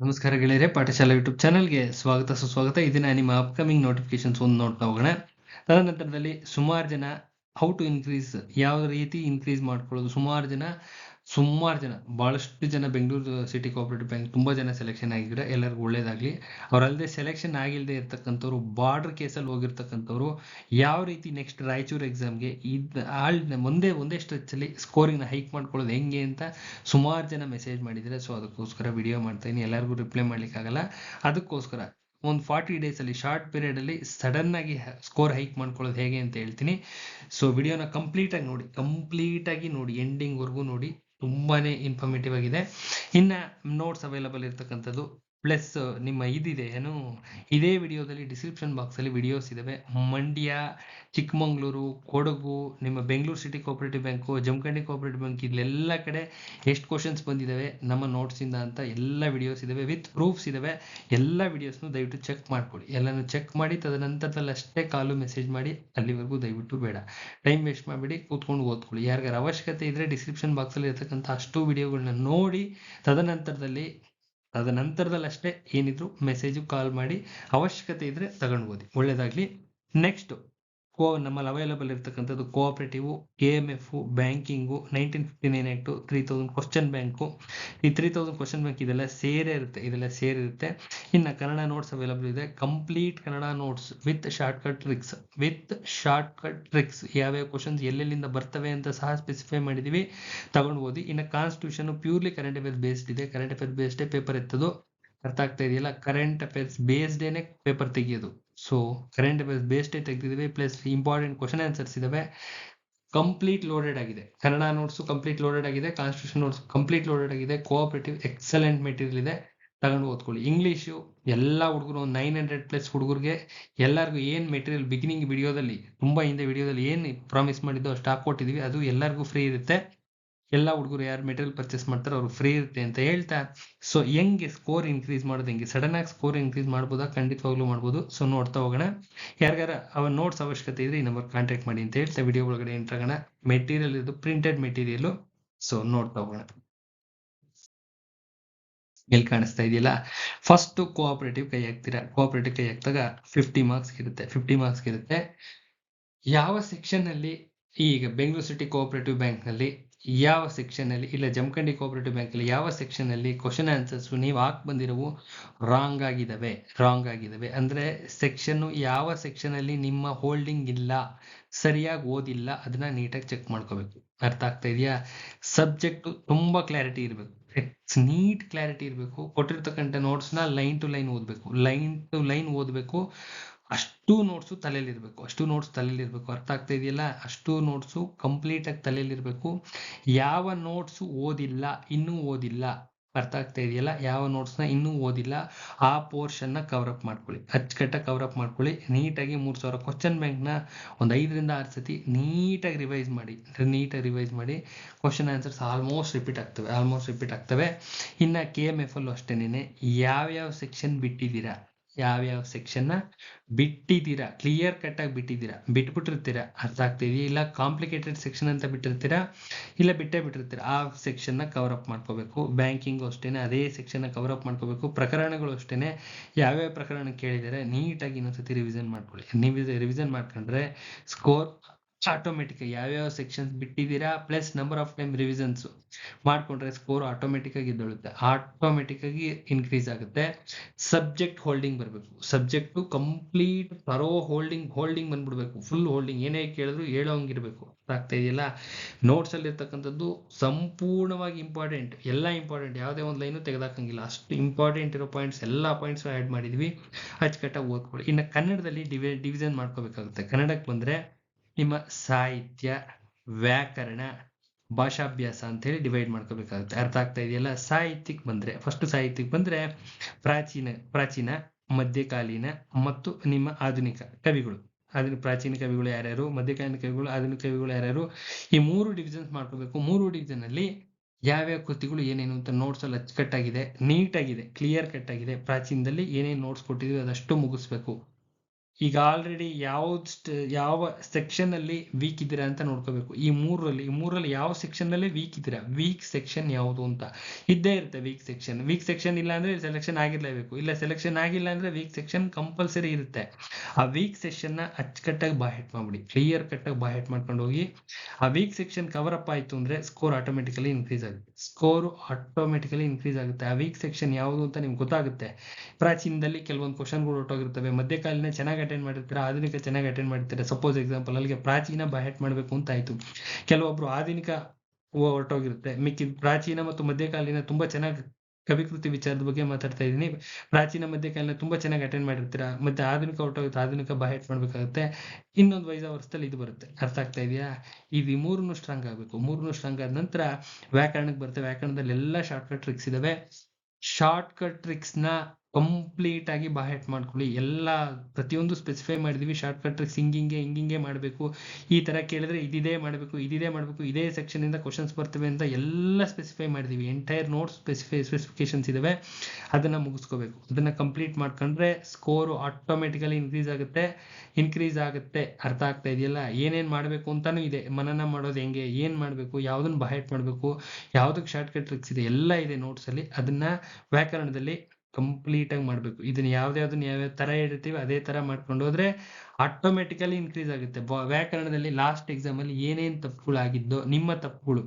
ನಮಸ್ಕಾರ ಗೆಳೆಯರೆ, ಪಾಠಶಾಲಾ ಯೂಟ್ಯೂಬ್ ಚಾನಲ್ಗೆ ಸ್ವಾಗತ, ಸುಸ್ವಾಗತ. ಇದನ್ನ ನಿಮ್ಮ ಅಪ್ಕಮಿಂಗ್ ನೋಟಿಫಿಕೇಶನ್ಸ್ ಒಂದು ನೋಡ್ತಾ ಹೋಗೋಣ. ತದನಂತರದಲ್ಲಿ ಸುಮಾರು ಜನ ಹೌ ಟು ಇನ್ಕ್ರೀಸ್ ಯಾವ ರೀತಿ ಇನ್ಕ್ರೀಸ್ ಮಾಡ್ಕೊಳ್ಳೋದು, ಸುಮಾರು ಜನ ಸುಮಾರು ಜನ ಭಾಳಷ್ಟು ಜನ ಬೆಂಗಳೂರು ಸಿಟಿ ಕೋಆಪರೇಟಿವ್ ಬ್ಯಾಂಕ್ ತುಂಬ ಜನ ಸೆಲೆಕ್ಷನ್ ಆಗಿದ್ರೆ ಎಲ್ಲರಿಗೂ ಒಳ್ಳೇದಾಗಲಿ. ಅವರಲ್ಲದೆ ಸೆಲೆಕ್ಷನ್ ಆಗಿಲ್ಲದೆ ಇರ್ತಕ್ಕಂಥವ್ರು ಬಾರ್ಡರ್ ಕೇಸಲ್ಲಿ ಹೋಗಿರ್ತಕ್ಕಂಥವ್ರು, ಯಾವ ರೀತಿ ನೆಕ್ಸ್ಟ್ ರಾಯಚೂರು ಎಕ್ಸಾಮ್ಗೆ ಇದು ಆಳ್ ಒಂದೇ ಒಂದೇ ಸ್ಟ್ರೆಚ್ಚಲ್ಲಿ ಸ್ಕೋರಿಂಗ್ನ ಹೈಕ್ ಮಾಡ್ಕೊಳ್ಳೋದು ಹೆಂಗೆ ಅಂತ ಸುಮಾರು ಜನ ಮೆಸೇಜ್ ಮಾಡಿದರೆ ಸೊ ಅದಕ್ಕೋಸ್ಕರ ವಿಡಿಯೋ ಮಾಡ್ತಾ ಇದೀನಿ ಎಲ್ಲರಿಗೂ ರಿಪ್ಲೈ ಮಾಡಲಿಕ್ಕಾಗಲ್ಲ. ಅದಕ್ಕೋಸ್ಕರ ಒಂದು ಫಾರ್ಟಿ ಡೇಸಲ್ಲಿ ಶಾರ್ಟ್ ಪೀರಿಯಡಲ್ಲಿ ಸಡನ್ನಾಗಿ ಸ್ಕೋರ್ ಹೈಕ್ ಮಾಡ್ಕೊಳ್ಳೋದು ಹೇಗೆ ಅಂತ ಹೇಳ್ತೀನಿ. ಸೊ ವಿಡಿಯೋನ ಕಂಪ್ಲೀಟಾಗಿ ನೋಡಿ ಕಂಪ್ಲೀಟಾಗಿ ನೋಡಿ ಎಂಡಿಂಗ್ವರೆಗೂ ನೋಡಿ. ತುಂಬಾನೇ ಇನ್ಫಾರ್ಮೇಟಿವ್ ಆಗಿದೆ. ಇನ್ನು ನೋಟ್ಸ್ ಅವೈಲಬಲ್ ಇರ್ತಕ್ಕಂಥದ್ದು ಪ್ಲಸ್ ನಿಮ್ಮ ಇದಿದೆ ಏನು ಇದೇ ವಿಡಿಯೋದಲ್ಲಿ ಡಿಸ್ಕ್ರಿಪ್ಷನ್ ಬಾಕ್ಸಲ್ಲಿ ವಿಡಿಯೋಸ್ ಇದ್ದಾವೆ ಮಂಡ್ಯ, ಚಿಕ್ಕಮಗಳೂರು, ಕೊಡಗು, ನಿಮ್ಮ Bengaluru city cooperative bank Jamkhandi cooperative bank ಇಲ್ಲೆಲ್ಲ ಕಡೆ ಎಷ್ಟು ಕ್ವಶನ್ಸ್ ಬಂದಿದ್ದಾವೆ ನಮ್ಮ ನೋಟ್ಸಿಂದ ಅಂತ ಎಲ್ಲ ವಿಡಿಯೋಸ್ ಇದ್ದಾವೆ ವಿತ್ ಪ್ರೂಫ್ಸ್ ಇದ್ದಾವೆ ಎಲ್ಲ ವಿಡಿಯೋಸ್ನು ದಯವಿಟ್ಟು ಚೆಕ್ ಮಾಡ್ಕೊಳ್ಳಿ ಎಲ್ಲನೂ ಚೆಕ್ ಮಾಡಿ, ತದನಂತರದಲ್ಲಿ ಅಷ್ಟೇ ಕಾಲು ಮೆಸೇಜ್ ಮಾಡಿ, ಅಲ್ಲಿವರೆಗೂ ದಯವಿಟ್ಟು ಬೇಡ. ಟೈಮ್ ವೇಸ್ಟ್ ಮಾಡಿಬಿಡಿ, ಕೂತ್ಕೊಂಡು ಓದ್ಕೊಳ್ಳಿ. ಯಾರಿಗಾರ ಅವಶ್ಯಕತೆ ಇದ್ರೆ ಡಿಸ್ಕ್ರಿಪ್ಷನ್ ಬಾಕ್ಸಲ್ಲಿ ಇರ್ತಕ್ಕಂಥ ಅಷ್ಟು ವಿಡಿಯೋಗಳನ್ನ ನೋಡಿ, ತದನಂತರದಲ್ಲಿ ತದನಂತರದಲ್ಲಿ ಅಷ್ಟೇ ಏನಿದ್ರು ಮೆಸೇಜು ಕಾಲ್ ಮಾಡಿ ಅವಶ್ಯಕತೆ ಇದ್ರೆ ತಗೊಂಡ್ಬೋದು ಒಳ್ಳೇದಾಗ್ಲಿ. ನೆಕ್ಸ್ಟ್ ಕೋ ನಮ್ಮಲ್ಲಿ ಅವೈಲಬಲ್ ಇರ್ತಕ್ಕಂಥದ್ದು cooperative K M F banking nineteen fifty nine act three thousand question bank ಈ ತ್ರೀ ತೌಸಂಡ್ ಕ್ವಶನ್ ಬ್ಯಾಂಕ್ ಇದೆಲ್ಲ ಸೇರೇ ಇರುತ್ತೆ, ಇದೆಲ್ಲ ಸೇರಿರುತ್ತೆ ಇನ್ನು ಕನ್ನಡ ನೋಟ್ಸ್ ಅವೈಲಬಲ್ ಇದೆ. Complete Kannada notes with shortcut tricks with shortcut tricks ಯಾವ್ಯಾವ ಕ್ವಶನ್ಸ್ ಎಲ್ಲೆಲ್ಲಿಂದ ಬರ್ತವೆ ಅಂತ ಸಹ ಸ್ಪೆಸಿಫೈ ಮಾಡಿದೀವಿ ತಗೊಂಡು ಓದಿ ಇನ್ನು constitution purely current affairs based ಇದೆ. ಕರೆಂಟ್ ಅಫೇರ್ಸ್ ಬೇಸ್ಡೇ ಪೇಪರ್ ಎತ್ತದು. ಅರ್ಥ ಆಗ್ತಾ ಇದೆಯಲ್ಲ? ಕರೆಂಟ್ ಅಫೇರ್ಸ್ ಬೇಸ್ಡೇನೆ ಪೇಪರ್ ತೆಗಿಯೋದು. ಸೊ ಕರೆಂಟ್ ಅಫೇರ್ಸ್ ಬೇಸ್ಡೇ ತೆಗೆದಿದ್ದೀವಿ ಪ್ಲಸ್ ಇಂಪಾರ್ಟೆಂಟ್ ಕ್ವಶನ್ ಆನ್ಸರ್ಸ್ ಇದಾವೆ ಕಂಪ್ಲೀಟ್ ಲೋಡೆಡ್ ಆಗಿದೆ. ಕನ್ನಡ ನೋಟ್ಸು ಕಂಪ್ಲೀಟ್ ಲೋಡೆಡ್ ಆಗಿದೆ ಕಾನ್ಸ್ಟಿಟ್ಯೂಷನ್ ನೋಟ್ಸ್ ಕಂಪ್ಲೀಟ್ ಲೋಡೆಡ್ ಆಗಿದೆ ಕೋಆಪರೇಟಿವ್ ಎಕ್ಸಲೆಂಟ್ ಮೆಟೀರಿಯಲ್ ಇದೆ. ತಗೊಂಡು ಓದ್ಕೊಳ್ಳಿ. ಇಂಗ್ಲೀಷು ಎಲ್ಲ ಹುಡುಗರು ನೈನ್ ಹಂಡ್ರೆಡ್ ಪ್ಲಸ್ ಹುಡುಗರಿಗೆ ಎಲ್ಲರಿಗೂ ಏನು ಮೆಟೀರಿಯಲ್ ಬಿಗಿನಿಂಗ್ ವಿಡಿಯೋದಲ್ಲಿ ತುಂಬ ಹಿಂದೆ ವಿಡಿಯೋದಲ್ಲಿ ಏನು ಪ್ರಾಮಿಸ್ ಮಾಡಿದ್ದೋ ಅಷ್ಟು ಹಾಕ್ಕೊಟ್ಟಿದ್ದೀವಿ. ಅದು ಎಲ್ಲರಿಗೂ ಫ್ರೀ ಇರುತ್ತೆ. ಎಲ್ಲ ಹುಡುಗರು ಯಾರು ಮೆಟೀರಿಯಲ್ ಪರ್ಚೇಸ್ ಮಾಡ್ತಾರೆ ಅವ್ರು ಫ್ರೀ ಇರುತ್ತೆ ಅಂತ ಹೇಳ್ತಾ ಸೊ ಹೆಂಗೆ ಸ್ಕೋರ್ ಇನ್ಕ್ರೀಸ್ ಮಾಡೋದು ಹೆಂಗೆ? ಸಡನ್ ಆಗಿ ಸ್ಕೋರ್ ಇನ್ಕ್ರೀಸ್ ಮಾಡ್ಬೋದಾ? ಖಂಡಿತವಾಗ್ಲೂ ಮಾಡ್ಬೋದು. ಸೊ ನೋಡ್ತಾ ಹೋಗೋಣ. ಯಾರಿಗಾರ ಅವ ನೋಟ್ಸ್ ಅವಶ್ಯಕತೆ ಇದ್ರೆ ಈ ನಂಬರ್ ಕಾಂಟ್ಯಾಕ್ಟ್ ಮಾಡಿ ಅಂತ ಹೇಳ್ತಾ ವಿಡಿಯೋ ಒಳಗಡೆ ಎಂಟ್ರಾಗೋಣ ಮೆಟೀರಿಯಲ್ ಇದು ಪ್ರಿಂಟೆಡ್ ಮೆಟೀರಿಯಲ್ ಸೊ ನೋಡ್ತಾ ಹೋಗೋಣ. ಎಲ್ಲಿ ಕಾಣಿಸ್ತಾ ಇದೆಯಲ್ಲ? ಫಸ್ಟ್ ಕೋಆಪರೇಟಿವ್ ಕೈ ಹಾಕ್ತೀರಾ? ಕೋಆಪರೇಟಿವ್ ಕೈ ಹಾಕ್ದಾಗ ಫಿಫ್ಟಿ ಮಾರ್ಕ್ಸ್ ಇರುತ್ತೆ. ಫಿಫ್ಟಿ ಮಾರ್ಕ್ಸ್ ಇರುತ್ತೆ. ಯಾವ ಸೆಕ್ಷನ್ ಅಲ್ಲಿ, ಈಗ ಬೆಂಗಳೂರು ಸಿಟಿ ಕೋಆಪರೇಟಿವ್ ಬ್ಯಾಂಕ್ನಲ್ಲಿ ಯಾವ ಸೆಕ್ಷನ್ ಅಲ್ಲಿ, ಇಲ್ಲ ಜಮಖಂಡಿ ಕೋಆಪರೇಟಿವ್ ಬ್ಯಾಂಕ್ ಅಲ್ಲಿ ಯಾವ ಸೆಕ್ಷನ್ ಅಲ್ಲಿ ಕ್ವಶನ್ ಆನ್ಸರ್ಸ್ ನೀವು ಹಾಕ್ ಬಂದಿರೋವು ರಾಂಗ್ ಆಗಿದಾವೆ ರಾಂಗ್ ಆಗಿದಾವೆ. ಅಂದ್ರೆ ಸೆಕ್ಷನ್ ಯಾವ ಸೆಕ್ಷನ್ ಅಲ್ಲಿ ನಿಮ್ಮ ಹೋಲ್ಡಿಂಗ್ ಇಲ್ಲ, ಸರಿಯಾಗಿ ಓದಿಲ್ಲ, ಅದನ್ನ ನೀಟಾಗಿ ಚೆಕ್ ಮಾಡ್ಕೋಬೇಕು. ಅರ್ಥ ಆಗ್ತಾ ಇದೆಯಾ? ಸಬ್ಜೆಕ್ಟು ತುಂಬಾ ಕ್ಲಾರಿಟಿ ಇರಬೇಕು. ನೀಟ್ ಕ್ಲಾರಿಟಿ ಇರಬೇಕು. ಕೊಟ್ಟಿರ್ತಕ್ಕಂಥ ನೋಟ್ಸ್ನ ಲೈನ್ ಟು ಲೈನ್ ಓದಬೇಕು. ಲೈನ್ ಟು ಲೈನ್ ಓದಬೇಕು. ಅಷ್ಟು ನೋಟ್ಸು ತಲೆಯಲ್ಲಿರಬೇಕು, ಅಷ್ಟು ನೋಟ್ಸ್ ತಲೆಯಲ್ಲಿರಬೇಕು. ಅರ್ಥ ಆಗ್ತಾ ಇದೆಯಲ್ಲ? ಅಷ್ಟು ನೋಟ್ಸು ಕಂಪ್ಲೀಟಾಗಿ ತಲೆಯಲ್ಲಿರಬೇಕು. ಯಾವ ನೋಟ್ಸು ಓದಿಲ್ಲ, ಇನ್ನೂ ಓದಿಲ್ಲ? ಅರ್ಥ ಆಗ್ತಾ ಇದೆಯಲ್ಲ? ಯಾವ ನೋಟ್ಸ್ನ ಇನ್ನೂ ಓದಿಲ್ಲ? ಆ ಪೋರ್ಷನ್ನ ಕವರ್ ಅಪ್ ಮಾಡ್ಕೊಳ್ಳಿ. ಅಚ್ಚುಕಟ್ಟಾಗಿ ಕವರ್ ಅಪ್ ಮಾಡ್ಕೊಳ್ಳಿ. ನೀಟಾಗಿ ಮೂರು ಸಾವಿರ ಕ್ವಶನ್ ಬ್ಯಾಂಕ್ನ ಒಂದು ಐದರಿಂದ ಆರು ಸತಿ ನೀಟಾಗಿ ರಿವೈಸ್ ಮಾಡಿ. ನೀಟಾಗಿ ರಿವೈಸ್ ಮಾಡಿ ಕ್ವಶನ್ ಆನ್ಸರ್ಸ್ ಆಲ್ಮೋಸ್ಟ್ ರಿಪೀಟ್ ಆಗ್ತವೆ ಆಲ್ಮೋಸ್ಟ್ ರಿಪೀಟ್ ಆಗ್ತವೆ. ಇನ್ನು ಕೆ ಎಂ ಎಫ್ ಅಲ್ಲೂ ಅಷ್ಟೇನೆ ಯಾವ್ಯಾವ ಸೆಕ್ಷನ್ ಬಿಟ್ಟಿದ್ದೀರಾ? ಯಾವ್ಯಾವ ಸೆಕ್ಷನ್ನ ಬಿಟ್ಟಿದ್ದೀರಾ? ಕ್ಲಿಯರ್ ಕಟ್ ಆಗಿ ಬಿಟ್ಟಿದ್ದೀರಾ? ಬಿಟ್ಬಿಟ್ಟಿರ್ತೀರಾ? ಅರ್ಥ ಆಗ್ತಿದೆಯಾ? ಇಲ್ಲ ಕಾಂಪ್ಲಿಕೇಟೆಡ್ ಸೆಕ್ಷನ್ ಅಂತ ಬಿಟ್ಟಿರ್ತೀರಾ? ಇಲ್ಲ ಬಿಟ್ಟೇ ಬಿಟ್ಟಿರ್ತೀರಾ? ಆ ಸೆಕ್ಷನ್ನ ಕವರ್ ಅಪ್ ಮಾಡ್ಕೋಬೇಕು. ಬ್ಯಾಂಕಿಂಗು ಅಷ್ಟೇನೆ, ಅದೇ ಸೆಕ್ಷನ್ನ ಕವರ್ ಅಪ್ ಮಾಡ್ಕೋಬೇಕು. ಪ್ರಕರಣಗಳು ಅಷ್ಟೇನೆ. ಯಾವ್ಯಾವ ಪ್ರಕರಣ ಕೇಳಿದರೆ, ನೀಟಾಗಿ ಇನ್ನೊಂದ್ಸತಿ ರಿವಿಷನ್ ಮಾಡ್ಕೊಳ್ಳಿ. ನೀವು ರಿವಿಷನ್ ಮಾಡ್ಕೊಂಡ್ರೆ ಸ್ಕೋರ್ ಆಟೋಮೆಟಿಕ್ ಯಾವ್ಯಾವ sections ಬಿಟ್ಟಿದ್ದೀರಾ plus number of time revisions ಮಾಡ್ಕೊಂಡ್ರೆ ಸ್ಕೋರ್ ಆಟೋಮೆಟಿಕ್ ಆಗಿ ಎದ್ದೊಳುತ್ತೆ ಆಟೋಮೆಟಿಕ್ ಆಗಿ ಇನ್ಕ್ರೀಸ್ ಆಗುತ್ತೆ. ಸಬ್ಜೆಕ್ಟ್ ಹೋಲ್ಡಿಂಗ್ ಬರಬೇಕು. ಸಬ್ಜೆಕ್ಟ್ ಕಂಪ್ಲೀಟ್ ತರೋ ಹೋಲ್ಡಿಂಗ್ ಹೋಲ್ಡಿಂಗ್ ಬಂದ್ಬಿಡ್ಬೇಕು. ಫುಲ್ ಹೋಲ್ಡಿಂಗ್ ಏನೇ ಕೇಳಿದ್ರು ಹೇಳೋಂಗಿರ್ಬೇಕು. ಆಗ್ತಾ ಇದೆಯಲ್ಲ? ನೋಟ್ಸ್ ಅಲ್ಲಿ ಇರ್ತಕ್ಕಂಥದ್ದು ಸಂಪೂರ್ಣವಾಗಿ ಇಂಪಾರ್ಟೆಂಟ್ ಎಲ್ಲ ಇಂಪಾರ್ಟೆಂಟ್ ಯಾವುದೇ ಒಂದು ಲೈನು ತೆಗೆದಾಕಂಗಿಲ್ಲ. ಅಷ್ಟು ಇಂಪಾರ್ಟೆಂಟ್ ಇರೋ ಪಾಯಿಂಟ್ಸ್ ಎಲ್ಲ ಪಾಯಿಂಟ್ಸ್ ಆ್ಯಡ್ ಮಾಡಿದ್ವಿ. ಅಚ್ಚುಕಟ್ಟಾಗಿ ಓದ್ಕೊಳ್ಳಿ. ಇನ್ನು ಕನ್ನಡದಲ್ಲಿ ಡಿವಿ ಡಿವಿಷನ್ ಮಾಡ್ಕೋಬೇಕಾಗುತ್ತೆ. ಕನ್ನಡಕ್ಕೆ ಬಂದ್ರೆ ನಿಮ್ಮ ಸಾಹಿತ್ಯ ವ್ಯಾಕರಣ, ಭಾಷಾಭ್ಯಾಸ ಅಂತ ಹೇಳಿ ಡಿವೈಡ್ ಮಾಡ್ಕೋಬೇಕಾಗುತ್ತೆ. ಅರ್ಥ ಆಗ್ತಾ ಇದೆಯಲ್ಲ? ಸಾಹಿತ್ಯಕ್ಕೆ ಬಂದ್ರೆ ಫಸ್ಟ್ ಸಾಹಿತ್ಯಕ್ಕೆ ಬಂದ್ರೆ ಪ್ರಾಚೀನ ಪ್ರಾಚೀನ, ಮಧ್ಯಕಾಲೀನ ಮತ್ತು ನಿಮ್ಮ ಆಧುನಿಕ ಕವಿಗಳು. ಆಧುನಿಕ ಪ್ರಾಚೀನ ಕವಿಗಳು ಯಾರ್ಯಾರು, ಮಧ್ಯಕಾಲೀನ ಕವಿಗಳು, ಆಧುನಿಕ ಕವಿಗಳು ಯಾರ್ಯಾರು, ಈ ಮೂರು ಡಿವಿಷನ್ಸ್ ಮಾಡ್ಕೋಬೇಕು. ಮೂರು ಡಿವಿಷನ್ ಅಲ್ಲಿ ಯಾವ್ಯಾವ ಕೃತಿಗಳು ಏನೇನು ಅಂತ ನೋಟ್ಸ್ ಅಲ್ಲಿ ಅಚ್ಚುಕಟ್ಟಾಗಿದೆ ನೀಟಾಗಿದೆ ಕ್ಲಿಯರ್ ಕಟ್ ಆಗಿದೆ, ಪ್ರಾಚೀನದಲ್ಲಿ ಏನೇನು ನೋಟ್ಸ್ ಕೊಟ್ಟಿದೀವಿ ಅದಷ್ಟು ಮುಗಿಸ್ಬೇಕು. ಈಗ ಆಲ್ರೆಡಿ ಯಾವ ಯಾವ ಸೆಕ್ಷನ್ ಅಲ್ಲಿ ವೀಕ್ ಇದ್ದೀರಾ ಅಂತ ನೋಡ್ಕೋಬೇಕು. ಈ ಮೂರಲ್ಲಿ ಈ ಮೂರಲ್ಲಿ ಯಾವ ಸೆಕ್ಷನ್ ಅಲ್ಲಿ ವೀಕ್ ಇದ್ದೀರಾ? ವೀಕ್ ಸೆಕ್ಷನ್ ಯಾವುದು ಅಂತ. ಇದ್ದೇ ಇರುತ್ತೆ ವೀಕ್ ಸೆಕ್ಷನ್ ವೀಕ್ ಸೆಕ್ಷನ್ ಇಲ್ಲ ಅಂದ್ರೆ ಸೆಲೆಕ್ಷನ್ ಆಗಿರ್ಲೇಬೇಕು. ಇಲ್ಲ ಸೆಲೆಕ್ಷನ್ ಆಗಿಲ್ಲ ಅಂದ್ರೆ ವೀಕ್ ಸೆಕ್ಷನ್ ಕಂಪಲ್ಸರಿ ಇರುತ್ತೆ. ಆ ವೀಕ್ ಸೆಕ್ಷನ್ನ ಅಚ್ಚುಕಟ್ಟಾಗಿ ಬಾಯ್ ಮಾಡ್ಬಿಡಿ. ಕ್ಲಿಯರ್ ಕಟ್ಟಾಗಿ ಬಾಯ್ ಮಾಡ್ಕೊಂಡು ಹೋಗಿ, ಆ ವೀಕ್ ಸೆಕ್ಷನ್ ಕವರ್ ಅಪ್ ಆಯ್ತು ಅಂದ್ರೆ ಸ್ಕೋರ್ ಆಟೋಮೆಟಿಕಲಿ ಇನ್ಕ್ರೀಸ್ ಆಗುತ್ತೆ. ಸ್ಕೋರ್ ಆಟೋಮೆಟಿಕಲಿ ಇನ್ಕ್ರೀಸ್ ಆಗುತ್ತೆ. ಆ ವೀಕ್ ಸೆಕ್ಷನ್ ಯಾವುದು ಅಂತ ನಿಮ್ಗೆ ಗೊತ್ತಾಗುತ್ತೆ. ಪ್ರಾಚೀನದಲ್ಲಿ ಕೆಲವೊಂದು ಕ್ವಶನ್ಗಳು ಹೊರಟೋಗಿರ್ತವೆ. ಮಧ್ಯಕಾಲೀನ ಚೆನ್ನಾಗಿ ಅಟೆಂಡ್ ಮಾಡಿರ್ತೀರಾ, ಆಧುನಿಕ ಚೆನ್ನಾಗಿ ಅಟೆಂಡ್ ಮಾಡಿರ್ತೀರಾ ಸಪೋಸ್ ಎಕ್ಸಾಂಪಲ್ ಅಲ್ಲಿಗೆ ಪ್ರಾಚೀನ ಬಾಯಟ್ ಮಾಡಬೇಕು ಅಂತ ಆಯ್ತು. ಕೆಲವೊಬ್ರು ಆಧುನಿಕ ಹೊರಟೋಗಿರುತ್ತೆ. ಮಿಕ್ಕಿ ಪ್ರಾಚೀನ ಮತ್ತು ಮಧ್ಯಕಾಲೀನ ತುಂಬಾ ಚೆನ್ನಾಗಿ ಕವಿಕೃತಿ ವಿಚಾರದ ಬಗ್ಗೆ ಮಾತಾಡ್ತಾ ಇದ್ದೀನಿ. ಪ್ರಾಚೀನ ಮಧ್ಯಕಾಲೀನ ತುಂಬಾ ಚೆನ್ನಾಗಿ ಅಟೆಂಡ್ ಮಾಡಿರ್ತೀರಾ, ಮತ್ತೆ ಆಧುನಿಕ ಹೊರಟೋಗುತ್ತೆ ಆಧುನಿಕ ಬಾಯಟ್ ಮಾಡ್ಬೇಕಾಗುತ್ತೆ. ಇನ್ನೊಂದು ವೈಸ ವರ್ಷದಲ್ಲಿ ಇದು ಬರುತ್ತೆ. ಅರ್ಥ ಆಗ್ತಾ ಇದೆಯಾ? ಇದು ಮೂರನ್ನು ಸ್ಟ್ರಾಂಗ್ ಆಗಬೇಕು. ಮೂರನ್ನು ಸ್ಟ್ರಾಂಗ್ ಆದ ನಂತರ ವ್ಯಾಕರಣಕ್ಕೆ ಬರುತ್ತೆ. ವ್ಯಾಕರಣದಲ್ಲಿ ಎಲ್ಲ ಶಾರ್ಟ್ ಕಟ್ ಟ್ರಿಕ್ಸ್ ಇದಾವೆ. ಶಾರ್ಟ್ ಕಟ್ ಟ್ರಿಕ್ಸ್ನ ಕಂಪ್ಲೀಟ್ ಆಗಿ ಬಾಹೆಟ್ ಮಾಡ್ಕೊಳ್ಳಿ. ಎಲ್ಲ ಪ್ರತಿಯೊಂದು ಸ್ಪೆಸಿಫೈ ಮಾಡಿದೀವಿ. ಶಾರ್ಟ್ ಕಟ್ ಹಿಂಗಿಂಗೆ ಹಿಂಗಿಂಗೆ ಮಾಡಬೇಕು. ಈ ತರ ಕೇಳಿದ್ರೆ ಇದಿದೆ ಮಾಡಬೇಕು ಇದಿದೆ ಮಾಡಬೇಕು, ಇದೇ ಸೆಕ್ಷನ್ ಇಂದ ಕ್ವಶನ್ಸ್ ಬರ್ತವೆ ಅಂತ ಎಲ್ಲ ಸ್ಪೆಸಿಫೈ ಮಾಡಿದೀವಿ. ಎಂಟೈರ್ ನೋಟ್ಸ್ ಸ್ಪೆಸಿಫೈ ಸ್ಪೆಸಿಫಿಕೇಶನ್ಸ್ ಇದಾವೆ. ಅದನ್ನ ಮುಗಿಸ್ಕೋಬೇಕು. ಅದನ್ನ ಕಂಪ್ಲೀಟ್ ಮಾಡ್ಕೊಂಡ್ರೆ ಸ್ಕೋರ್ ಆಟೋಮೆಟಿಕಲಿ ಇನ್ಕ್ರೀಸ್ ಆಗುತ್ತೆ. ಇನ್ಕ್ರೀಸ್ ಆಗುತ್ತೆ. ಅರ್ಥ ಆಗ್ತಾ ಇದೆಯಲ್ಲ? ಏನೇನ್ ಮಾಡಬೇಕು ಅಂತಾನು ಇದೆ. ಮನನ ಮಾಡೋದು ಹೆಂಗೆ? ಏನ್ ಮಾಡಬೇಕು? ಯಾವ್ದನ್ನ ಬಾಹೆಟ್ ಮಾಡಬೇಕು? ಯಾವ್ದಕ್ಕೆ ಶಾರ್ಟ್ ಕಟ್ ಟ್ರಿಕ್ಸ್ ಇದೆ? ಎಲ್ಲ ಇದೆ ನೋಟ್ಸ್ ಅಲ್ಲಿ. ಅದನ್ನ ವ್ಯಾಕರಣದಲ್ಲಿ ಕಂಪ್ಲೀಟ್ ಆಗಿ ಮಾಡಬೇಕು. ಇದನ್ನ ಯಾವ್ದಾವ್ದನ್ನ ಯಾವ್ಯಾವ ತರ ಹೇಳ್ತೀವಿ, ಅದೇ ತರ ಮಾಡ್ಕೊಂಡು ಹೋದ್ರೆ ಆಟೋಮೆಟಿಕಲಿ ಇನ್ಕ್ರೀಸ್ ಆಗುತ್ತೆ. ವ್ಯಾಕರಣದಲ್ಲಿ ಲಾಸ್ಟ್ ಎಕ್ಸಾಮ್ ಅಲ್ಲಿ ಏನೇನ್ ತಪ್ಪುಗಳಾಗಿದ್ದೋ ನಿಮ್ಮ ತಪ್ಪುಗಳು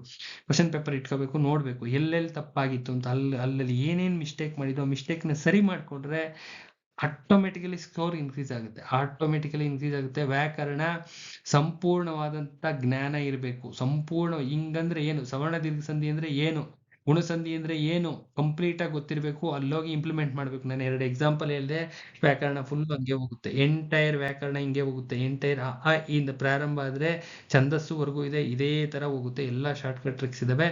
ಕ್ವಶನ್ ಪೇಪರ್ ಇಟ್ಕೋಬೇಕು, ನೋಡ್ಬೇಕು, ಎಲ್ಲೆಲ್ಲಿ ತಪ್ಪಾಗಿತ್ತು ಅಂತ ಅಲ್ಲಿ ಅಲ್ಲಲ್ಲಿ ಏನೇನ್ ಮಿಸ್ಟೇಕ್ ಮಾಡಿದ್ದು ಮಿಸ್ಟೇಕ್ನ ಸರಿ ಮಾಡ್ಕೊಂಡ್ರೆ ಆಟೋಮೆಟಿಕಲಿ ಸ್ಕೋರ್ ಇನ್ಕ್ರೀಸ್ ಆಗುತ್ತೆ. ಆಟೋಮೆಟಿಕಲಿ ಇನ್ಕ್ರೀಸ್ ಆಗುತ್ತೆ. ವ್ಯಾಕರಣ ಸಂಪೂರ್ಣವಾದಂತ ಜ್ಞಾನ ಇರಬೇಕು. ಸಂಪೂರ್ಣ, ಹಿಂಗಂದ್ರೆ ಏನು, ಸವರ್ಣ ದೀರ್ಘ ಸಂಧಿ ಅಂದ್ರೆ ಏನು? ಗುಣಸಂಧಿ ಅಂದ್ರೆ ಏನು? ಕಂಪ್ಲೀಟ್ ಆಗಿ ಗೊತ್ತಿರಬೇಕು, ಅಲ್ಲೋಗಿ ಇಂಪ್ಲಿಮೆಂಟ್ ಮಾಡ್ಬೇಕು. ನಾನು ಎರಡು ಎಕ್ಸಾಂಪಲ್ ಹೇಳಿದೆ, ವ್ಯಾಕರಣ ಫುಲ್ ಹಂಗೆ ಹೋಗುತ್ತೆ. ಎಂಟೈರ್ ವ್ಯಾಕರಣ ಹಿಂಗೆ ಹೋಗುತ್ತೆ. ಎಂಟೈರ್ ಅ ಇಂದ ಪ್ರಾರಂಭ ಆದ್ರೆ ಛಂದಸ್ಸುವರೆಗೂ ಇದೆ, ಇದೇ ತರ ಹೋಗುತ್ತೆ. ಎಲ್ಲ ಶಾರ್ಟ್ ಕಟ್ ಟ್ರಿಕ್ಸ್ ಇದಾವೆ.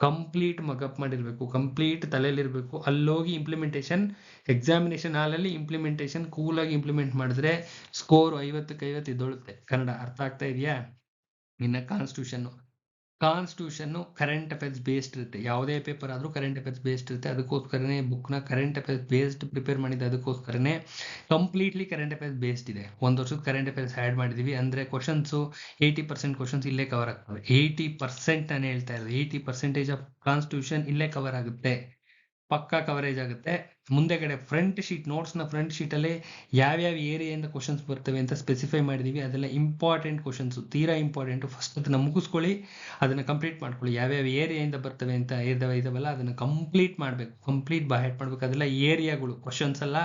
ಕಂಪ್ಲೀಟ್ ಮಗಪ್ ಮಾಡಿರ್ಬೇಕು. ಕಂಪ್ಲೀಟ್ ತಲೆಯಲ್ಲಿರ್ಬೇಕು. ಅಲ್ಲೋಗಿ ಇಂಪ್ಲಿಮೆಂಟೇಷನ್ ಎಕ್ಸಾಮಿನೇಷನ್ ಹಾಲಲ್ಲಿ ಇಂಪ್ಲಿಮೆಂಟೇಷನ್ ಕೂಲ್ ಆಗಿ ಇಂಪ್ಲಿಮೆಂಟ್ ಮಾಡಿದ್ರೆ ಸ್ಕೋರ್ ಐವತ್ತಕ್ಕೆ ಐವತ್ತು ಇದ್ದೊಳುತ್ತೆ ಕನ್ನಡ, ಅರ್ಥ ಆಗ್ತಾ ಇದೆಯಾ? ಇನ್ನ constitution constitution current affairs based ಇರುತ್ತೆ. ಯಾವುದೇ ಪೇಪರ್ ಆದ್ರೂ ಕರೆಂಟ್ ಅಫೇರ್ಸ್ ಬೇಸ್ಡ್ ಇರುತ್ತೆ. ಅದಕ್ಕೋಸ್ಕರನೇ ಬುಕ್ನ ಕರೆಂಟ್ ಅಫೇರ್ಸ್ ಬೇಸ್ಡ್ ಪ್ರಿಪೇರ್ ಮಾಡಿದ್ದೆ ಅದಕ್ಕೋಸ್ಕರನೇ ಕಂಪ್ಲೀಟ್ಲಿ ಕರೆಂಟ್ ಅಫೇರ್ಸ್ ಬೇಸ್ಡ್ ಇದೆ. ಒಂದು ವರ್ಷದ ಕರೆಂಟ್ ಅಫೇರ್ಸ್ ಆ್ಯಡ್ ಮಾಡಿದ್ದೀವಿ ಅಂದರೆ ಕ್ವಶನ್ಸ್ ಏಯ್ಟಿ ಪರ್ಸೆಂಟ್ ಕ್ವಶನ್ಸ್ ಇಲ್ಲೇ ಕವರ್ ಆಗ್ತವೆ. ಏಯ್ಟಿ ಪರ್ಸೆಂಟ್ ನಾನು ಹೇಳ್ತಾ ಇರೋದು. ಏಯ್ಟಿ ಪರ್ಸೆಂಟೇಜ್ ಆಫ್ ಕಾನ್ಸ್ಟಿಟ್ಯೂಷನ್ ಇಲ್ಲೇ ಕವರ್ ಆಗುತ್ತೆ. ಪಕ್ಕಾ ಕವರೇಜ್ ಆಗುತ್ತೆ. ಮುಂದೆಗಡೆ ಫ್ರಂಟ್ ಶೀಟ್ ನೋಟ್ಸ್ನ ಫ್ರಂಟ್ ಶೀಟಲ್ಲೇ ಯಾವ್ಯಾವ ಏರಿಯಾಯಿಂದ ಕ್ವಶನ್ಸ್ ಬರ್ತವೆ ಅಂತ ಸ್ಪೆಸಿಫೈ ಮಾಡಿದೀವಿ. ಅದೆಲ್ಲ ಇಂಪಾರ್ಟೆಂಟ್ ಕ್ವಶನ್ಸು ತೀರಾ ಇಂಪಾರ್ಟೆಂಟ್ ಫಸ್ಟ್ ಅದನ್ನು ಮುಗಿಸ್ಕೊಳ್ಳಿ, ಅದನ್ನು ಕಂಪ್ಲೀಟ್ ಮಾಡ್ಕೊಳ್ಳಿ. ಯಾವ್ಯಾವ ಏರಿಯಾಯಿಂದ ಬರ್ತವೆ ಅಂತ ಇದಾವೆ ಇದಾವಲ್ಲ ಅದನ್ನು ಕಂಪ್ಲೀಟ್ ಮಾಡಬೇಕು. ಕಂಪ್ಲೀಟ್ ಬಾಯ್ ಮಾಡಬೇಕು. ಅದೆಲ್ಲ ಏರಿಯಾಗಳು ಕ್ವಶನ್ಸ್ ಎಲ್ಲ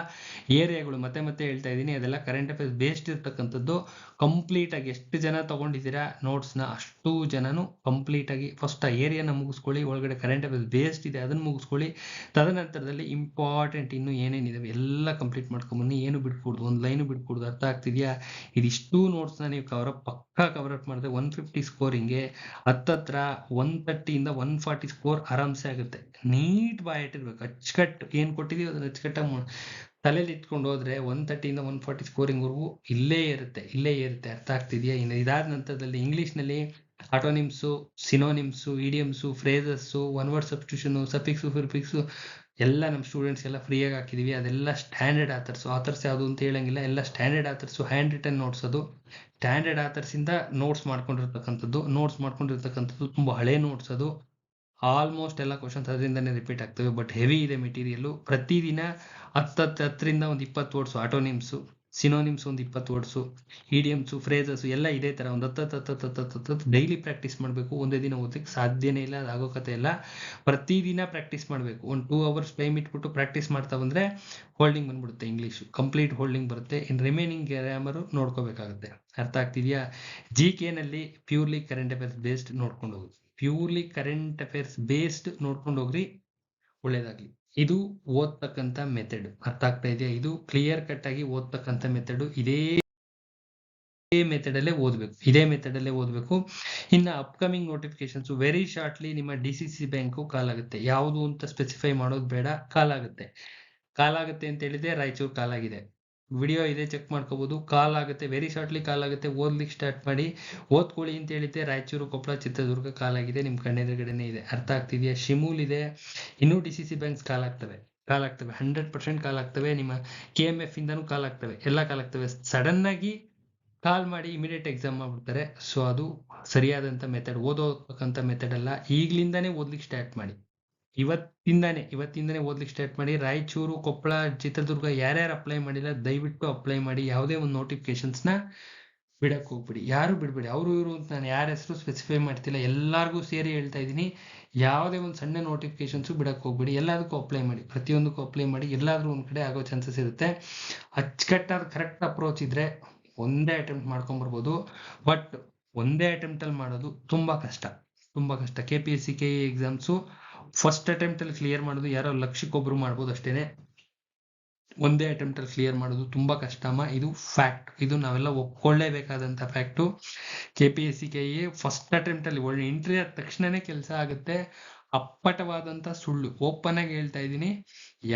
ಏರಿಯಾಗಳು ಮತ್ತೆ ಮತ್ತೆ ಹೇಳ್ತಾ ಇದ್ದೀನಿ, ಅದೆಲ್ಲ ಕರೆಂಟ್ ಅಫೇರ್ಸ್ ಬೇಸ್ಡ್ ಇರ್ತಕ್ಕಂಥದ್ದು. ಕಂಪ್ಲೀಟಾಗಿ ಎಷ್ಟು ಜನ ತಗೊಂಡಿದ್ದೀರಾ ನೋಟ್ಸ್ನ ಅಷ್ಟು ಜನನು ಕಂಪ್ಲೀಟಾಗಿ ಫಸ್ಟ್ ಆ ಏರಿಯಾನ ಮುಗಿಸ್ಕೊಳ್ಳಿ. ಒಳಗಡೆ ಕರೆಂಟ್ ಅಫೇರ್ಸ್ ಬೇಸ್ಡ್ ಇದೆ, ಅದನ್ನು ಮುಗಿಸ್ಕೊಳ್ಳಿ. ತದನಂತರದಲ್ಲಿ ಇಂಪಾರ್ಟೆಂಟ್ ಇನ್ನು ಏನೇನಿದಾವೆ ಎಲ್ಲ ಕಂಪ್ಲೀಟ್ ಮಾಡ್ಕೊಂಬನ್ನಿ. ಏನು ಬಿಟ್ಕೊಡ್ದು ಒಂದು ಲೈನು ಬಿಟ್ಕೊಡ್ದು ಅರ್ಥ ಆಗ್ತಿದ್ಯಾ? ಇದಿಷ್ಟು ನೋಟ್ಸ್ನ ನೀವು ಕವರ್ ಅಪ್ ಪಕ್ಕಾ ಕವರ್ ಅಪ್ ಮಾಡಿದ್ರೆ ಒನ್ ಫಿಫ್ಟಿ ಸ್ಕೋರಿಂಗ್ಗೆ ಹತ್ತತ್ರ ಒನ್ ತರ್ಟಿಯಿಂದ ಒನ್ ಫಾರ್ಟಿ ಸ್ಕೋರ್ ಆರಾಮ್ಸೆ ಆಗುತ್ತೆ. ನೀಟ್ ಬಾಯ್ ಇಟ್ಟಿರ್ಬೇಕು ಅಚ್ಚುಕಟ್ಟು ಏನು ಕೊಟ್ಟಿದೀವಿ ಅದನ್ನ ಅಚ್ಚುಕಟ್ಟಾಗಿ ತಲೆಯಲ್ಲಿ ಇಟ್ಕೊಂಡು ಹೋದ್ರೆ ಒನ್ ತರ್ಟಿಯಿಂದ ಒನ್ ಫಾರ್ಟಿ ಸ್ಕೋರಿಂಗ್ವರೆಗೂ ಇಲ್ಲೇ ಇರುತ್ತೆ ಇಲ್ಲೇ ಇರುತ್ತೆ. ಅರ್ಥ ಆಗ್ತಿದೆಯಾ? ಇನ್ನು ಇದಾದ ನಂತರದಲ್ಲಿ ಇಂಗ್ಲೀಷ್ನಲ್ಲಿ antonyms synonyms idioms phrases one word substitution suffix prefix ಎಲ್ಲ ನಮ್ಮ ಸ್ಟೂಡೆಂಟ್ಸ್ ಎಲ್ಲ ಫ್ರೀಯಾಗಿ ಹಾಕಿದೀವಿ. ಅದೆಲ್ಲ ಸ್ಟ್ಯಾಂಡರ್ಡ್ ಆಥರ್ಸ್ ಆಥರ್ಸ್ ಯಾವುದು ಅಂತ ಹೇಳಂಗಿಲ್ಲ. ಎಲ್ಲ standard authors handwritten notes ಅದು. ಸ್ಟ್ಯಾಂಡರ್ಡ್ ಆಥರ್ಸ್ ಇಂದ ನೋಟ್ಸ್ ಮಾಡ್ಕೊಂಡಿರ್ತಕ್ಕಂಥದ್ದು. ನೋಟ್ಸ್ ಮಾಡ್ಕೊಂಡಿರ್ತಕ್ಕಂಥದ್ದು ತುಂಬ ಹಳೆ ನೋಟ್ಸ್ ಅದು. ಆಲ್ಮೋಸ್ಟ್ ಎಲ್ಲ ಕ್ವಶನ್ಸ್ ಅದರಿಂದನೇ ರಿಪೀಟ್ ಆಗ್ತವೆ. ಬಟ್ ಹೆವಿ ಇದೆ ಮೆಟೀರಿಯಲ್ಲು ಪ್ರತಿದಿನ ಹತ್ತತ್ತು ಹತ್ತರಿಂದ ಒಂದು ಇಪ್ಪತ್ತು ವರ್ಡ್ಸು ಆಟೋನಿಮ್ಸು ಸಿನೋನಿಮ್ಸ್ ಒಂದು ಇಪ್ಪತ್ತು ವರ್ಡ್ಸು ಇಡಿಯಮ್ಸು ಫ್ರೇಸಸ್ ಎಲ್ಲ ಇದೇ ತರ ಒಂದು ಹತ್ತತ್ತು ಡೈಲಿ ಪ್ರಾಕ್ಟೀಸ್ ಮಾಡಬೇಕು. ಒಂದೇ ದಿನ ಓದಕ್ಕೆ ಸಾಧ್ಯನೇ ಇಲ್ಲ ಆಗೋ ಕತೆ ಇಲ್ಲ. ಪ್ರತಿದಿನ ಪ್ರಾಕ್ಟೀಸ್ ಮಾಡಬೇಕು. ಒಂದು ಟೂ ಅವರ್ಸ್ ಟೈಮ್ ಇಟ್ಬಿಟ್ಟು ಪ್ರಾಕ್ಟೀಸ್ ಮಾಡ್ತಾ ಬಂದ್ರೆ ಹೋಲ್ಡಿಂಗ್ ಬಂದ್ಬಿಡುತ್ತೆ ಇಂಗ್ಲೀಷು ಕಂಪ್ಲೀಟ್ ಹೋಲ್ಡಿಂಗ್ ಬರುತ್ತೆ. ಇನ್ ರಿಮೈನಿಂಗ್ ಗ್ರಾಮರು ನೋಡ್ಕೋಬೇಕಾಗುತ್ತೆ. ಅರ್ಥ ಆಗ್ತಿದೆಯಾ? ಜಿ ಕೆನಲ್ಲಿ ಪ್ಯೂರ್ಲಿ ಕರೆಂಟ್ ಅಫೇರ್ಸ್ ಬೇಸ್ಡ್ ನೋಡ್ಕೊಂಡು ಹೋಗಿ. ಪ್ಯೂರ್ಲಿ ಕರೆಂಟ್ ಅಫೇರ್ಸ್ ಬೇಸ್ಡ್ ನೋಡ್ಕೊಂಡು ಹೋಗ್ರಿ, ಒಳ್ಳೇದಾಗ್ಲಿ. ಇದು ಓದ್ತಕ್ಕಂತ ಮೆಥಡ್ ಅರ್ಥ ಆಗ್ತಾ ಇದೆಯಾ? ಇದು ಕ್ಲಿಯರ್ ಕಟ್ ಆಗಿ ಓದ್ತಕ್ಕಂತ ಮೆಥಡ್ ಇದೇ ಮೆಥಡ್ ಅಲ್ಲೇ ಓದ್ಬೇಕು. ಇದೇ ಮೆಥಡ್ ಅಲ್ಲೇ ಓದ್ಬೇಕು. ಇನ್ನ ಅಪ್ಕಮಿಂಗ್ ನೋಟಿಫಿಕೇಶನ್ಸ್ ವೆರಿ ಶಾರ್ಟ್ಲಿ ನಿಮ್ಮ D C C bank call ಆಗುತ್ತೆ. ಯಾವುದು ಅಂತ ಸ್ಪೆಸಿಫೈ ಮಾಡೋದು ಬೇಡ. ಕಾಲ್ ಆಗುತ್ತೆ. ಕಾಲ್ ಆಗುತ್ತೆ ಅಂತ ಹೇಳಿದ್ರೆ ರಾಯಚೂರು ಕಾಲ್ ಆಗಿದೆ. ವಿಡಿಯೋ ಇದೆ ಚೆಕ್ ಮಾಡ್ಕೋಬಹುದು ಕಾಲ್ ಆಗುತ್ತೆ ವೆರಿ ಶಾರ್ಟ್ಲಿ ಕಾಲ್ ಆಗುತ್ತೆ. ಓದ್ಲಿಕ್ಕೆ ಸ್ಟಾರ್ಟ್ ಮಾಡಿ, ಓದ್ಕೊಳ್ಳಿ ಅಂತ ಹೇಳಿದ್ರೆ ರಾಯಚೂರು, ಕೊಪ್ಪಳ, ಚಿತ್ರದುರ್ಗ ಕಾಲ್ ಆಗಿದೆ. ನಿಮ್ ಕಣ್ಣೆದುರುಗಡೆನೆ ಇದೆ. ಅರ್ಥ ಆಗ್ತಿದೆಯಾ? ಶಿಮೂಲ್ ಇದೆ. ಇನ್ನೂ D C C banks call ಆಗ್ತವೆ. ಕಾಲ್ ಆಗ್ತವೆ. ಹಂಡ್ರೆಡ್ ಪರ್ಸೆಂಟ್ ಕಾಲ್ ಆಗ್ತವೆ. ನಿಮ್ಮ ಕೆ ಎಂ ಎಫ್ ಇಂದನೂ ಕಾಲ್ ಆಗ್ತವೆ. ಎಲ್ಲ ಕಾಲ್ ಆಗ್ತವೆ. ಸಡನ್ ಆಗಿ ಕಾಲ್ ಮಾಡಿ ಇಮಿಡಿಯೇಟ್ ಎಕ್ಸಾಮ್ ಮಾಡ್ಬಿಡ್ತಾರೆ. ಸೊ ಅದು ಸರಿಯಾದಂಥ ಮೆಥಡ್ ಓದೋಕ್ಕಂಥ ಮೆಥಡ್ ಅಲ್ಲ. ಈಗ್ಲಿಂದಾನೇ ಓದ್ಲಿಕ್ಕೆ ಸ್ಟಾರ್ಟ್ ಮಾಡಿ. ಇವತ್ತಿಂದಾನೇ, ಇವತ್ತಿಂದಾನೆ ಓದ್ಲಿಕ್ಕೆ ಸ್ಟಾರ್ಟ್ ಮಾಡಿ. ರಾಯಚೂರು, ಕೊಪ್ಪಳ, ಚಿತ್ರದುರ್ಗ ಯಾರ್ಯಾರು ಅಪ್ಲೈ ಮಾಡಿಲ್ಲ, ದಯವಿಟ್ಟು ಅಪ್ಲೈ ಮಾಡಿ. ಯಾವುದೇ ಒಂದು ನೋಟಿಫಿಕೇಶನ್ಸ್ನ ಬಿಡಕ್ ಹೋಗ್ಬಿಡಿ. ಯಾರು ಬಿಡ್ಬೇಡಿ. ಅವರು ಇವರು ಅಂತ ನಾನು ಯಾರ ಹೆಸರು ಸ್ಪೆಸಿಫೈ ಮಾಡ್ತಿಲ್ಲ. ಎಲ್ಲಾರ್ಗೂ ಸೇರಿ ಹೇಳ್ತಾ ಇದ್ದೀನಿ. ಯಾವುದೇ ಒಂದು ಸಣ್ಣ ನೋಟಿಫಿಕೇಶನ್ಸು ಬಿಡಕ್ಕೆ ಹೋಗ್ಬಿಡಿ. ಎಲ್ಲದಕ್ಕೂ ಅಪ್ಲೈ ಮಾಡಿ. ಪ್ರತಿಯೊಂದಕ್ಕೂ ಅಪ್ಲೈ ಮಾಡಿ. ಎಲ್ಲಾದ್ರೂ ಒಂದು ಕಡೆ ಆಗೋ ಚಾನ್ಸಸ್ ಇರುತ್ತೆ. ಅಚ್ಚುಕಟ್ಟಾದ ಕರೆಕ್ಟ್ ಅಪ್ರೋಚ್ ಇದ್ರೆ ಒಂದೇ ಅಟೆಂಪ್ಟ್ ಮಾಡ್ಕೊಂಬರ್ಬೋದು. ಬಟ್ ಒಂದೇ ಅಟೆಂಪ್ಟ್ ಅಲ್ಲಿ ಮಾಡೋದು ತುಂಬಾ ಕಷ್ಟ. ತುಂಬಾ ಕಷ್ಟ. K P S C K exams first attempt ಅಲ್ಲಿ ಕ್ಲಿಯರ್ ಮಾಡೋದು, ಯಾರೋ ಲಕ್ಷಕ್ಕೊಬ್ರು ಮಾಡ್ಬೋದು ಅಷ್ಟೇನೆ. ಒಂದೇ ಅಟೆಂಪ್ಟ್ ಅಲ್ಲಿ ಕ್ಲಿಯರ್ ಮಾಡೋದು ತುಂಬಾ ಕಷ್ಟಮ. ಇದು ಫ್ಯಾಕ್ಟ್ ಇದು ನಾವೆಲ್ಲ ಒಪ್ಕೊಳ್ಳೇಬೇಕಾದಂತ fact K P S C K A first attempt ಅಲ್ಲಿ ಒಳ್ಳೆ ಎಂಟ್ರಿ ಆದ ತಕ್ಷಣನೇ ಕೆಲಸ ಆಗುತ್ತೆ. ಅಪ್ಪಟವಾದಂತ ಸುಳ್ಳು. ಓಪನ್ ಆಗಿ ಹೇಳ್ತಾ ಇದ್ದೀನಿ.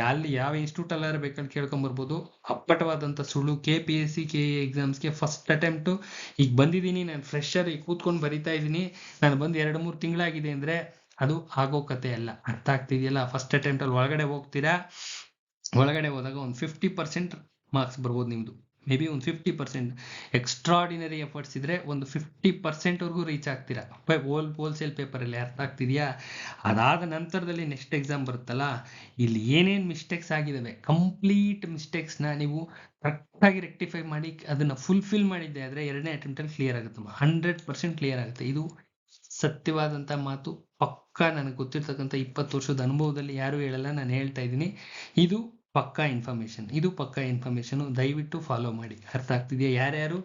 ಎಲ್ಲಿ ಯಾವ ಇನ್ಸ್ಟಿಟ್ಯೂಟ್ ಅಲ್ಲಾರ ಬೇಕಲ್ಲಿ ಕೇಳ್ಕೊಂಡ್ ಬರ್ಬೋದು. ಅಪ್ಪಟವಾದಂತ ಸುಳ್ಳು. ಕೆ ಪಿ ಎಸ್ ಸಿ ಕೆ ಎಕ್ಸಾಮ್ಸ್ಗೆ ಫಸ್ಟ್ ಅಟೆಂಪ್ಟ್ ಈಗ ಬಂದಿದ್ದೀನಿ, ನಾನು ಫ್ರೆಶರ್ ಈಗ ಕೂತ್ಕೊಂಡು ಬರಿತಾ ಇದ್ದೀನಿ. ನಾನು ಬಂದು ಎರಡು ಮೂರು ತಿಂಗಳಾಗಿದೆ ಅಂದ್ರೆ ಅದು ಆಗೋ ಕತೆ ಅಲ್ಲ. ಅರ್ಥ ಆಗ್ತಿದೆಯಲ್ಲ? ಫಸ್ಟ್ ಅಟೆಂಪ್ಟ್ ಅಲ್ಲಿ ಒಳಗಡೆ ಹೋಗ್ತೀರಾ? ಒಳಗಡೆ ಹೋದಾಗ ಒಂದು ಫಿಫ್ಟಿ ಪರ್ಸೆಂಟ್ ಮಾರ್ಕ್ಸ್ ಬರ್ಬೋದು ನಿಮ್ದು. ಮೇ ಬಿ ಒಂದು ಫಿಫ್ಟಿ ಪರ್ಸೆಂಟ್ ಎಕ್ಸ್ಟ್ರಾಡಿನರಿ ಎಫರ್ಟ್ಸ್ ಇದ್ರೆ ಒಂದು ಫಿಫ್ಟಿ ಪರ್ಸೆಂಟ್ವರೆಗೂ ರೀಚ್ ಆಗ್ತೀರಾ? ಹೋಲ್ ಹೋಲ್ಸೇಲ್ ಪೇಪರಲ್ಲಿ ಅರ್ಥ ಆಗ್ತಿದೆಯಾ? ಅದಾದ ನಂತರದಲ್ಲಿ ನೆಕ್ಸ್ಟ್ ಎಕ್ಸಾಮ್ ಬರುತ್ತಲ್ಲ? ಇಲ್ಲಿ ಏನೇನು ಮಿಸ್ಟೇಕ್ಸ್ ಆಗಿದಾವೆ? ಕಂಪ್ಲೀಟ್ ಮಿಸ್ಟೇಕ್ಸ್ನ ನೀವು ಕರೆಕ್ಟಾಗಿ ರೆಕ್ಟಿಫೈ ಮಾಡಿ ಅದನ್ನ ಫುಲ್ಫಿಲ್ ಮಾಡಿದ್ದೆ ಆದರೆ ಎರಡನೇ ಅಟೆಂಪ್ಟಲ್ಲಿ ಕ್ಲಿಯರ್ ಆಗುತ್ತೆ. ಹಂಡ್ರೆಡ್ ಪರ್ಸೆಂಟ್ ಕ್ಲಿಯರ್ ಆಗುತ್ತೆ. ಇದು ಸತ್ಯವಾದಂಥ ಮಾತು. ಪಕ್ಕ ನನಗೆ ಗೊತ್ತಿರ್ತಕ್ಕಂಥ ಇಪ್ಪತ್ತು ವರ್ಷದ ಅನುಭವದಲ್ಲಿ ಯಾರು ಹೇಳಲ್ಲ, ನಾನು ಹೇಳ್ತಾ ಇದ್ದೀನಿ. ಇದು ಪಕ್ಕಾ ಇನ್ಫಾರ್ಮೇಶನ್ ಇದು ಪಕ್ಕಾ ಇನ್ಫಾರ್ಮೇಷನ್ ದಯವಿಟ್ಟು ಫಾಲೋ ಮಾಡಿ. ಅರ್ಥ ಆಗ್ತಿದೆಯಾ? ಯಾರ್ಯಾರು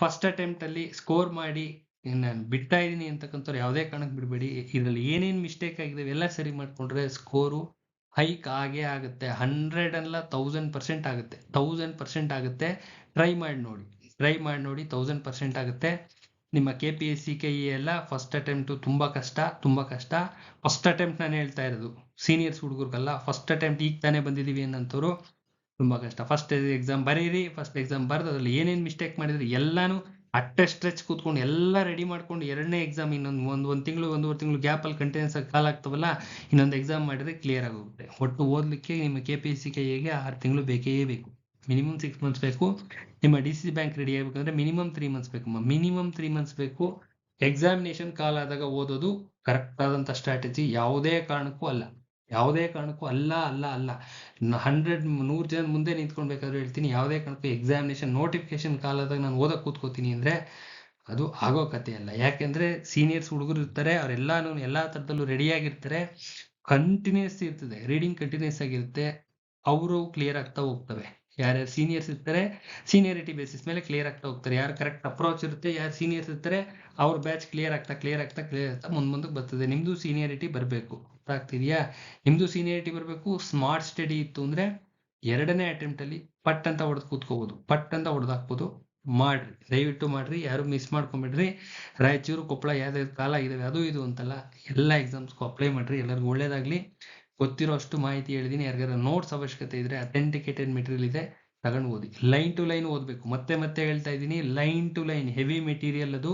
ಫಸ್ಟ್ ಅಟೆಂಪ್ಟ್ ಅಲ್ಲಿ ಸ್ಕೋರ್ ಮಾಡಿ, ನಾನು ಬಿಡ್ತಾ ಇದ್ದೀನಿ ಅಂತಕ್ಕಂಥವ್ರು ಯಾವುದೇ ಕಾರಣಕ್ಕೆ ಬಿಡಬೇಡಿ. ಇದರಲ್ಲಿ ಏನೇನು ಮಿಸ್ಟೇಕ್ ಆಗಿದೆ ಎಲ್ಲ ಸರಿ ಮಾಡ್ಕೊಂಡ್ರೆ ಸ್ಕೋರು ಹೈಕ್ ಆಗೇ ಆಗುತ್ತೆ. ಹಂಡ್ರೆಡ್ ಅಲ್ಲ ತೌಸಂಡ್ ಪರ್ಸೆಂಟ್ ಆಗುತ್ತೆ. ತೌಸಂಡ್ ಪರ್ಸೆಂಟ್ ಆಗುತ್ತೆ. ಟ್ರೈ ಮಾಡಿ ನೋಡಿ. ಟ್ರೈ ಮಾಡಿ ನೋಡಿ ತೌಸಂಡ್ ಪರ್ಸೆಂಟ್ ಆಗುತ್ತೆ. ನಿಮ್ಮ K P S C K E ಎಲ್ಲ ಫಸ್ಟ್ ಅಟೆಂಪ್ಟು ತುಂಬ ಕಷ್ಟ ತುಂಬ ಕಷ್ಟ. ಫಸ್ಟ್ ಅಟೆಂಪ್ಟ್ ನಾನು ಹೇಳ್ತಾ ಇರೋದು ಸೀನಿಯರ್ಸ್ ಹುಡುಗರಿಗಲ್ಲ ಫಸ್ಟ್ ಅಟೆಂಪ್ಟ್ ಈಗ ತಾನೇ ಬಂದಿದ್ದೀವಿ ಅನ್ನೋಂಥವ್ರು ತುಂಬ ಕಷ್ಟ. ಫಸ್ಟ್ ಎಕ್ಸಾಮ್ ಬರೀರಿ ಫಸ್ಟ್ ಎಕ್ಸಾಮ್ ಬರೆದು ಅದರಲ್ಲಿ ಏನೇನು ಮಿಸ್ಟೇಕ್ ಮಾಡಿದ್ರು ಎಲ್ಲಾನು ಅಟ್ಟೆ ಸ್ಟ್ರೆಚ್ ಕೂತ್ಕೊಂಡು ಎಲ್ಲ ರೆಡಿ ಮಾಡ್ಕೊಂಡು ಎರಡನೇ ಎಕ್ಸಾಮ್ ಇನ್ನೊಂದು ಒಂದು ಒಂದು ತಿಂಗಳು, ಒಂದೂವರೆ ತಿಂಗಳು ಗ್ಯಾಪಲ್ಲಿ ಕಂಟಿನ್ಯೂಸ್ ಆಗಿ ಕಾಲ್ ಆಗ್ತವಲ್ಲ, ಇನ್ನೊಂದು ಎಕ್ಸಾಮ್ ಮಾಡಿದ್ರೆ ಕ್ಲಿಯರ್ ಆಗೋಗುತ್ತೆ ಒಟ್ಟು ಓದಲಿಕ್ಕೆ ನಿಮ್ಮ ಕೆ ಪಿ ಎಸ್ ಸಿ ಕೈಗೆ ಆರು ತಿಂಗಳು ಬೇಕೇ ಬೇಕು. ಮಿನಿಮಮ್ ಸಿಕ್ಸ್ ಮಂತ್ಸ್ ಬೇಕು. ನಿಮ್ಮ ಡಿ ಸಿ ಬ್ಯಾಂಕ್ ರೆಡಿ ಆಗಬೇಕಂದ್ರೆ ಮಿನಿಮಮ್ ತ್ರೀ ಮಂತ್ಸ್ ಬೇಕು ಮಿನಿಮಮ್ ತ್ರೀ ಮಂತ್ಸ್ ಬೇಕು. ಎಕ್ಸಾಮಿನೇಷನ್ ಕಾಲ್ ಆದಾಗ ಓದೋದು ಕರೆಕ್ಟ್ ಆದಂತ ಸ್ಟ್ರಾಟಜಿ ಯಾವುದೇ ಕಾರಣಕ್ಕೂ ಅಲ್ಲ. ಯಾವುದೇ ಕಾರಣಕ್ಕೂ ಅಲ್ಲ ಅಲ್ಲ ಅಲ್ಲ. ಹಂಡ್ರೆಡ್ ನೂರು ಜನ ಮುಂದೆ ನಿಂತ್ಕೊಳ್ಬೇಕಾದ್ರೂ ಹೇಳ್ತೀನಿ. ಯಾವುದೇ ಕಾರಣಕ್ಕೂ ಎಕ್ಸಾಮಿನೇಷನ್ ನೋಟಿಫಿಕೇಶನ್ ಕಾಲ್ ಆದಾಗ ನಾನು ಓದಕ್ಕೆ ಕೂತ್ಕೋತೀನಿ ಅಂದ್ರೆ ಅದು ಆಗೋ ಕತೆ ಅಲ್ಲ. ಯಾಕೆಂದ್ರೆ ಸೀನಿಯರ್ಸ್ ಹುಡುಗರು ಇರ್ತಾರೆ, ಅವರೆಲ್ಲಾನು ಎಲ್ಲಾ ತರದಲ್ಲೂ ರೆಡಿಯಾಗಿರ್ತಾರೆ ಕಂಟಿನ್ಯೂಸ್ ಇರ್ತದೆ. ರೀಡಿಂಗ್ ಕಂಟಿನ್ಯೂಸ್ ಆಗಿರುತ್ತೆ. ಅವರು ಕ್ಲಿಯರ್ ಆಗ್ತಾ ಹೋಗ್ತವೆ. ಯಾರ್ಯಾರು ಸೀನಿಯರ್ಸ್ ಇರ್ತಾರೆ ಸೀನಿಯರಿಟಿ ಬೇಸಿಸ್ ಮೇಲೆ ಕ್ಲಿಯರ್ ಆಗ್ತಾ ಹೋಗ್ತಾರೆ. ಯಾರು ಕರೆಕ್ಟ್ ಅಪ್ರೋಚ್ ಇರುತ್ತೆ, ಯಾರು ಸೀನಿಯರ್ಸ್ ಇರ್ತಾರೆ, ಅವ್ರ ಬ್ಯಾಚ್ ಕ್ಲಿಯರ್ ಆಗ್ತಾ ಕ್ಲಿಯರ್ ಆಗ್ತಾ ಕ್ಲಿಯರ್ ಆಗ್ತಾ ಮುಂದ್ ಮುಂದಕ್ಕೆ ಬರ್ತದೆ. ನಿಮ್ದು ಸೀನಿಯರಿಟಿ ಬರಬೇಕು. ಆಗ್ತಿದ್ಯಾ? ನಿಮ್ದು ಸೀನಿಯರಿಟಿ ಬರಬೇಕು ಸ್ಮಾರ್ಟ್ ಸ್ಟಡಿ ಇತ್ತು ಅಂದ್ರೆ ಎರಡನೇ ಅಟೆಂಪ್ಟಲ್ಲಿ ಪಟ್ ಅಂತ ಹೊಡೆದು ಕೂತ್ಕೋಬಹುದು ಪಟ್ ಅಂತ ಹೊಡೆದು ಹಾಕ್ಬೋದು. ಮಾಡ್ರಿ. ದಯವಿಟ್ಟು ಮಾಡ್ರಿ. ಯಾರು ಮಿಸ್ ಮಾಡ್ಕೊಂಬಿಡ್ರಿ. ರಾಯಚೂರು ಕೊಪ್ಪಳ ಯಾವ್ದು ಕಾಲ ಇದಾವೆ, ಅದು ಇದು ಅಂತಲ್ಲ. ಎಲ್ಲ ಎಕ್ಸಾಮ್ಸ್ಗೂ ಅಪ್ಲೈ ಮಾಡ್ರಿ. ಎಲ್ಲರಿಗೂ ಒಳ್ಳೇದಾಗ್ಲಿ. ಗೊತ್ತಿರೋ ಅಷ್ಟು ಮಾಹಿತಿ ಹೇಳಿದೀನಿ. ಯಾರಿಗಾರ ನೋಟ್ಸ್ ಅವಶ್ಯಕತೆ ಇದ್ರೆ ಅಥೆಂಟಿಕೇಟೆಡ್ ಮೆಟೀರಿಯಲ್ ಇದೆ, ತಗೊಂಡು ಓದಿ. ಲೈನ್ ಟು ಲೈನ್ ಓದಬೇಕು. ಮತ್ತೆ ಮತ್ತೆ ಹೇಳ್ತಾ ಇದ್ದೀನಿ line to line heavy material ಅದು.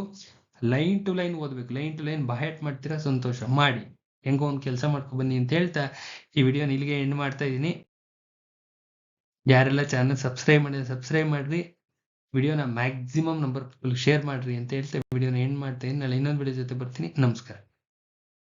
ಲೈನ್ ಟು ಲೈನ್ ಓದ್ಬೇಕು. Line to line by heart ಮಾಡ್ತೀರಾ? ಸಂತೋಷ. ಮಾಡಿ. ಹೆಂಗೋ ಒಂದು ಕೆಲಸ ಮಾಡ್ಕೊ ಬನ್ನಿ ಅಂತ ಹೇಳ್ತಾ ಈ ವಿಡಿಯೋ ಇಲ್ಲಿಗೆ ಎಂಡ್ ಮಾಡ್ತಾ ಇದ್ದೀನಿ. ಯಾರೆಲ್ಲ ಚಾನಲ್ ಸಬ್ಸ್ಕ್ರೈಬ್ ಮಾಡಿದ್ರೆ ಸಬ್ಸ್ಕ್ರೈಬ್ ಮಾಡ್ರಿ. ವಿಡಿಯೋನ ಮ್ಯಾಕ್ಸಿಮಮ್ ನಂಬರ್ ಶೇರ್ ಮಾಡ್ರಿ ಅಂತ ಹೇಳ್ತಾ ವಿಡಿಯೋನ ಎಂಡ್ ಮಾಡ್ತಾ ಇದ್ದೀನಿ. ನಾಳೆ ಇನ್ನೊಂದು ವಿಡಿಯೋ ಜೊತೆ ಬರ್ತೀನಿ. ನಮಸ್ಕಾರ.